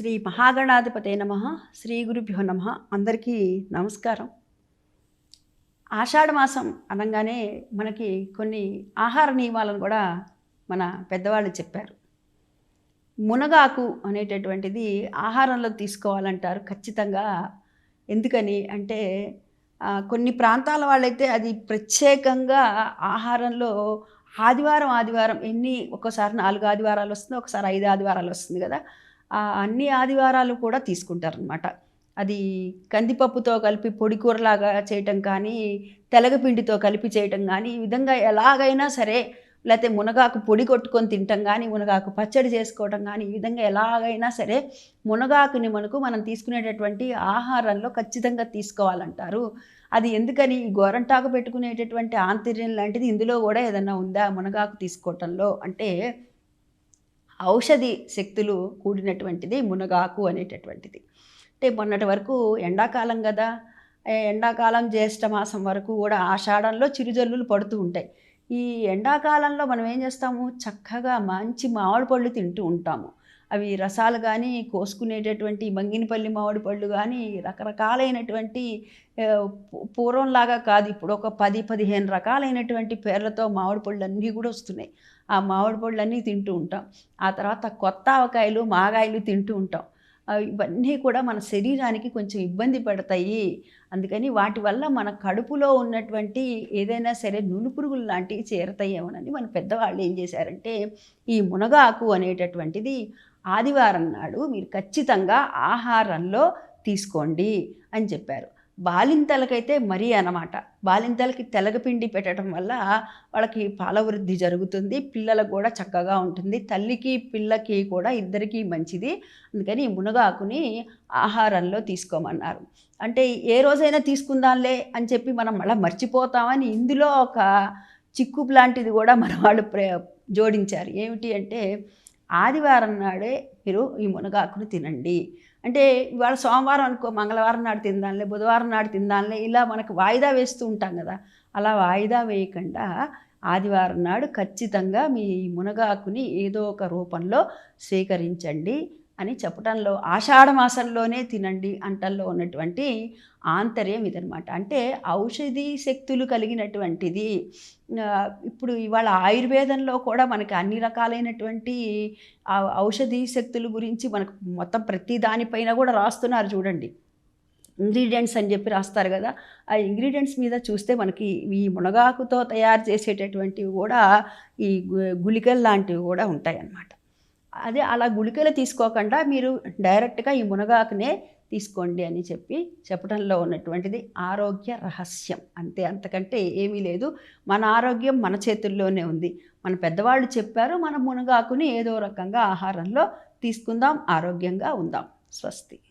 శ్రీ మహాగణాధిపతే నమ. శ్రీ గురుభ్యో నమ. అందరికీ నమస్కారం. ఆషాఢ మాసం అనగానే మనకి కొన్ని ఆహార నియమాలను కూడా మన పెద్దవాళ్ళు చెప్పారు. మునగాకు అనేటటువంటిది ఆహారంలో తీసుకోవాలంటారు ఖచ్చితంగా. ఎందుకని అంటే కొన్ని ప్రాంతాల వాళ్ళైతే అది ప్రత్యేకంగా ఆహారంలో ఆదివారం ఆదివారం ఎన్ని ఒక్కోసారి నాలుగు ఆదివారాలు వస్తుంది ఒకసారి ఐదు ఆదివారాలు వస్తుంది కదా. అన్ని ఆదివారాలు కూడా తీసుకుంటారనమాట అది కందిపప్పుతో కలిపి పొడి కూరలాగా చేయటం కానీ తెలగపిండితో కలిపి చేయటం కానీ ఈ విధంగా ఎలాగైనా సరే లేకపోతే మునగాకు పొడి కొట్టుకొని తినటం కానీ మునగాకు పచ్చడి చేసుకోవటం కానీ ఈ విధంగా ఎలాగైనా సరే మునగాకుని మనకు మనం తీసుకునేటటువంటి ఆహారంలో ఖచ్చితంగా తీసుకోవాలంటారు. అది ఎందుకని ఈ గోరంటాకు పెట్టుకునేటటువంటి ఆంతర్యం లాంటిది ఇందులో కూడా ఏదన్నా ఉందా మునగాకు తీసుకోవటంలో? అంటే ఔషధి శక్తులు కూడినటువంటిది మునగాకు అనేటటువంటిది. అంటే మొన్నటి వరకు ఎండాకాలం కదా ఎండాకాలం జ్యేష్ఠ మాసం వరకు కూడా ఆషాఢంలో చిరుజల్లులు పడుతూ ఉంటాయి. ఈ ఎండాకాలంలో మనం ఏం చేస్తాము? చక్కగా మంచి మామిడి పళ్ళు తింటూ ఉంటాము. అవి రసాలు కానీ కోసుకునేటటువంటి మంగినపల్లి మామిడి పళ్ళు కానీ రకరకాలైనటువంటి పూ- పూర్వంలాగా కాదు. ఇప్పుడు ఒక పది పదిహేను రకాలైనటువంటి పేర్లతో మామిడి పళ్ళు అన్నీ కూడా వస్తున్నాయి. ఆ మామిడి పళ్ళన్నీ తింటూ ఉంటాం. ఆ తర్వాత కొత్త ఆవకాయలు మాగాయలు తింటూ ఉంటాం. ఇవన్నీ కూడా మన శరీరానికి కొంచెం ఇబ్బంది పడతాయి. అందుకని వాటి వల్ల మన కడుపులో ఉన్నటువంటి ఏదైనా సరే నునుపురుగులు లాంటివి చేరతాయేమోనని మన పెద్దవాళ్ళు ఏం చేశారంటే ఈ మునగాకు అనేటటువంటిది ఆదివారం నాడు మీరు ఖచ్చితంగా ఆహారంలో తీసుకోండి అని చెప్పారు. బాలింతలకైతే మరీ అన్నమాట. బాలింతలకి తెలగపిండి పెట్టడం వల్ల వాళ్ళకి పాల వృద్ధి జరుగుతుంది పిల్లలకు కూడా చక్కగా ఉంటుంది. తల్లికి పిల్లకి కూడా ఇద్దరికీ మంచిది. అందుకని మునగాకుని ఆహారంలో తీసుకోమన్నారు. అంటే ఏ రోజైనా తీసుకుందాంలే అని చెప్పి మనం మళ్ళీ మర్చిపోతామని ఇందులో ఒక చిక్కు లాంటిది కూడా మన వాళ్ళు ప్రే జోడించారు. ఏమిటి అంటే ఆదివారం నాడే మీరు ఈ మునగాకును తినండి. అంటే ఇవాళ సోమవారం అనుకో మంగళవారం నాడు తిందాంలే బుధవారం నాడు తిందాంలే ఇలా మనకు వాయిదా వేస్తూ ఉంటాం కదా. అలా వాయిదా వేయకుండా ఆదివారం నాడు ఖచ్చితంగా మీ మునగాకుని ఏదో ఒక రూపంలో స్వీకరించండి అని చెప్పటంలో ఆషాఢ మాసంలోనే తినండి అంటల్లో ఉన్నటువంటి ఆంతర్యం ఇదనమాట అంటే ఔషధి శక్తులు కలిగినటువంటిది. ఇప్పుడు ఇవాళ ఆయుర్వేదంలో కూడా మనకి అన్ని రకాలైనటువంటి ఔషధి శక్తుల గురించి మనకు మొత్తం ప్రతి దానిపైన కూడా రాస్తున్నారు చూడండి. ఇంగ్రీడియంట్స్ అని చెప్పి రాస్తారు కదా. ఆ ఇంగ్రీడియంట్స్ మీద చూస్తే మనకి ఈ మునగాకుతో తయారు చేసేటటువంటివి కూడా ఈ గు- గుళికలు లాంటివి కూడా ఉంటాయి అన్నమాట అదే అలా గుళికలు తీసుకోకుండా మీరు డైరెక్ట్గా ఈ మునగాకునే తీసుకోండి అని చెప్పి చెప్పడంలో ఉన్నటువంటిది ఆరోగ్య రహస్యం. అంతే అంతకంటే ఏమీ లేదు. మన ఆరోగ్యం మన చేతుల్లోనే ఉంది. మన పెద్దవాళ్ళు చెప్పారు మన మునగాకుని ఏదో రకంగా ఆహారంలో తీసుకుందాం ఆరోగ్యంగా ఉందాం. స్వస్తి.